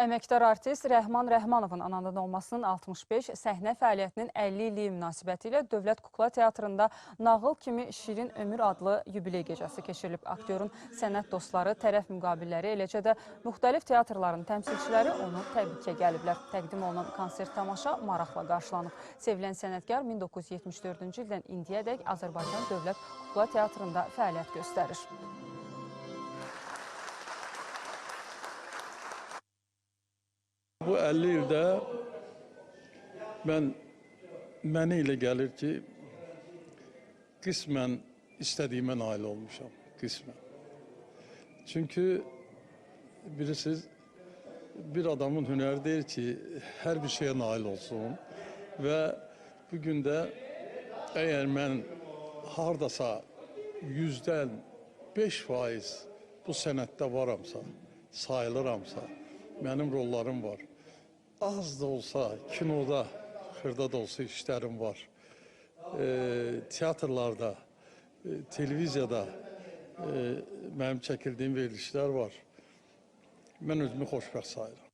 Əməkdar artist Rəhman Rəhmanovun anadan olmasının 65, səhnə fəaliyyətinin 50 illiyi münasibəti ilə Dövlət Kukla Teatrında Nağıl kimi Şirin Ömür adlı yubiley gecəsi keçirilib. Aktyorun sənət dostları, tərəf müqabilləri, eləcə də müxtəlif teatrların təmsilçiləri onu təbrikə gəliblər. Təqdim olunan konsert tamaşa maraqla qarşılanıb. Sevilən sənətkar 1974-cü ildən indiyədək Azərbaycan Dövlət Kukla Teatrında fəaliyyət göstərir. Bu 50 yılda ben meni ile gelir ki kısmen istediğime nail olmuşum. Kısmen. Çünkü birisiz bir adamın hüneri değil ki her bir şeye nail olsun. Ve bugün de eğer ben hardasa yüzden beş faiz bu senette varamsa, sayılıramsa, mənim rollarım var. Az da olsa kinoda, xırda da olsa işlərim var. E, teatrlarda, e, televiziyada e, mənim çəkildiyim verilişlər var. Mən özümü xoşbəxt sayıram.